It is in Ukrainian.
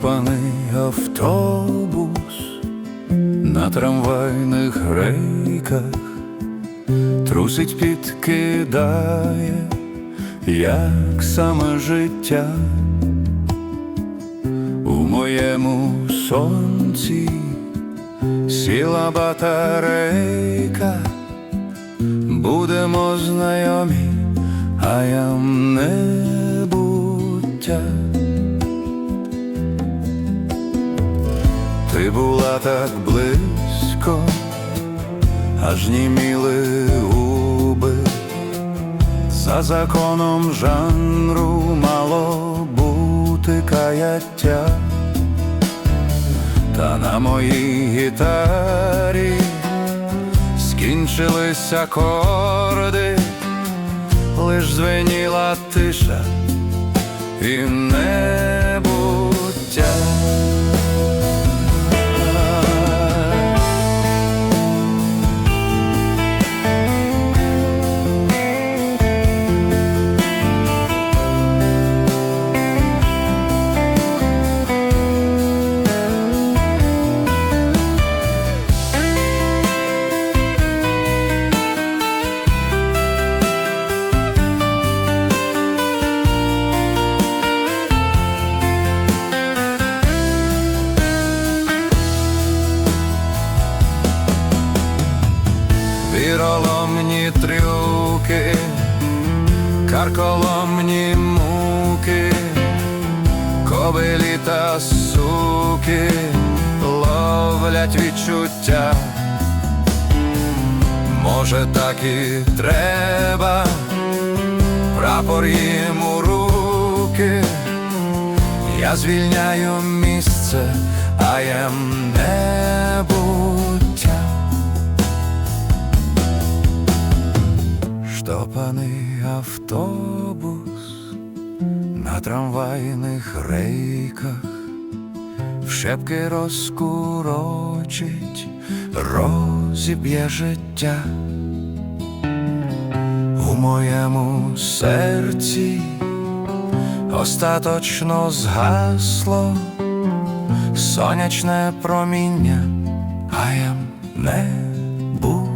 Подряпаний автобус на трамвайних рейках. Трусить, підкидає, як саме життя. У моєму сонці сіла батарейка, будемо знайомі, а я небуття. Ти була так близько, аж німіли губи, за законом жанру мало бути каяття, та на моїй гітарі скінчились акорди, лиш звеніла тиша і небуття. Трюки, карколомні муки, кобилі та суки ловлять відчуття. Може, так і треба, прапор їм у руки, я звільняю місце, а я небуття. Автобус на трамвайних рейках, в шепки розкурочить, розіб'є життя. У моєму серці остаточно згасло сонячне проміння, а я небуття.